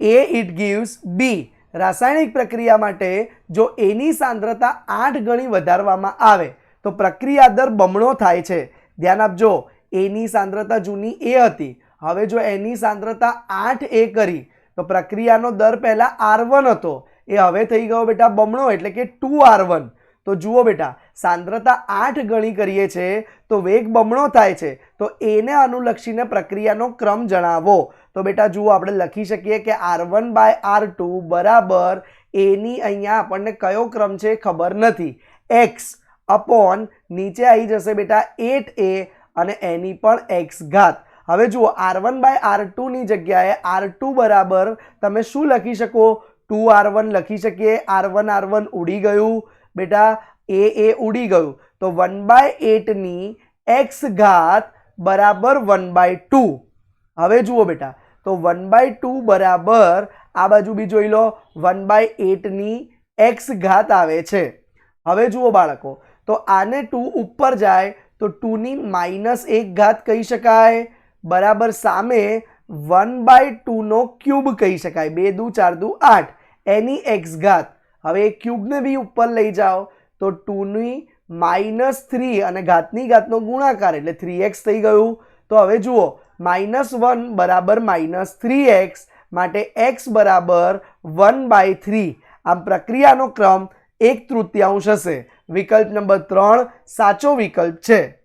A it gives બી રાસાયણિક પ્રક્રિયા માટે જો એની સાંદ્રતા આઠ ગણી વધારવામાં આવે, તો પ્રક્રિયા દર બમણો થાય છે. ધ્યાન આપજો એની સાંદ્રતા જૂની એ હતી. હવે જો એની સાંદ્રતા આઠ એ કરી, તો પ્રક્રિયાનો દર પહેલાં આર વન હતો. એ હવે થઈ ગયો બેટા બમણો, એટલે કે ટુ આર વન તો જુઓ બેટા, સાંદ્રતા આઠ ગણી કરીએ છે, તો વેગ બમણો થાય છે. તો એને અનુલક્ષીને પ્રક્રિયાનો ક્રમ જણાવો. તો બેટા જુઓ, આપણે લખી શકીએ કે R one by R two બરાબર એની અહીંયા આપણને કયો ક્રમ છે ખબર નથી. એક્સ અપોન નીચે આવી જશે બેટા એટ એ અને એની પણ એક્સ ઘાત. હવે જુઓ આર વન બાય આર ટુની જગ્યાએ આર ટુ બરાબર તમે શું લખી શકો? ટુ આર વન લખી શકીએ. આર વન આર વન ઉડી ગયું. બેટા એ એ ઉડી ગયું. તો વન બાય એટની એક્સ ઘાત બરાબર વન બાય ટુ હવે જુઓ બેટા તો વન બાય ટુ બરાબર, આ બાજુ બી જોઈ લો વન બાય એટની એક્સ ઘાત આવે છે. હવે જુઓ બાળકો, તો આને ટુ ઉપર જાય, તો ટુની માઇનસ એક ઘાત કહી શકાય. બરાબર સામે વન બાય ટુનો ક્યુબ કહી શકાય. બે દુ, ચાર દુ, આઠ. એની એક્સ ઘાત. હવે એ ક્યુબને બી ઉપર લઈ જાઓ, તો ટુની માઇનસ થ્રી અને ઘાતની ઘાતનો ગુણાકાર, એટલે થ્રી એક્સ થઈ ગયું. તો હવે જુઓ, માઇનસ વન બરાબર માઇનસ થ્રી એક્સ માટે એક્સ બરાબર વન બાય થ્રી. આમ પ્રક્રિયાનો ક્રમ એક તૃતીયાંશ હશે. વિકલ્પ નંબર ત્રણ સાચો વિકલ્પ છે.